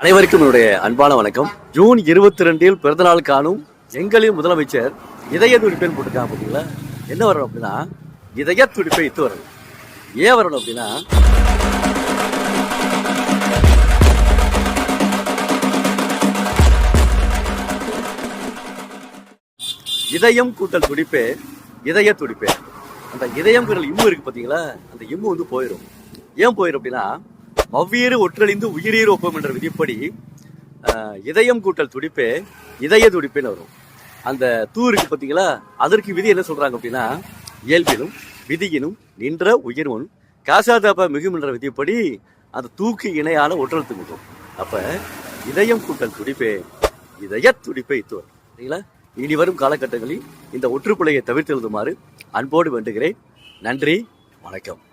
அனைவருக்கும் என்னுடைய அன்பான வணக்கம். ஜூன் இருபத்தி ரெண்டில் பிறந்தநாள் காணும் எங்களின் முதலமைச்சர் இதய துடிப்பேன் போட்டிருக்காங்க பார்த்தீங்களா என்ன வரணும் அப்படின்னா இதய துடிப்பை இத்து வரணும். ஏன் வரணும் அப்படின்னா இதயம் கூட்டல் துடிப்பே இதய துடிப்பே. அந்த இதயம் குரல் இம்மு இருக்கு பார்த்தீங்களா அந்த இம்மு வந்து போயிடும் ஏன் போயிடும் அப்படின்னா அவ்வியறு ஒற்றழிந்து உயிரீர் ஒப்பம் என்ற விதிப்படி இதயம் கூட்டல் துடிப்பே இதய துடிப்பேன்னு வரும். அந்த தூ இருக்கு அதற்கு விதி என்ன சொல்றாங்க அப்படின்னா இயல்பிலும் விதியினும் நின்ற உயிர்முன் காசாதாப மிகும் என்ற விதிப்படி அந்த தூக்கு இணையான ஒற்றழுத்து மிகும் அப்ப இதயம் கூட்டல் துடிப்பே இதய துடிப்பை இத்துவர் சரிங்களா? இனி வரும் காலகட்டங்களில் இந்த ஒற்றுப்பிழையை தவிர்த்து எழுதுமாறு அன்போடு வேண்டுகிறேன். நன்றி வணக்கம்.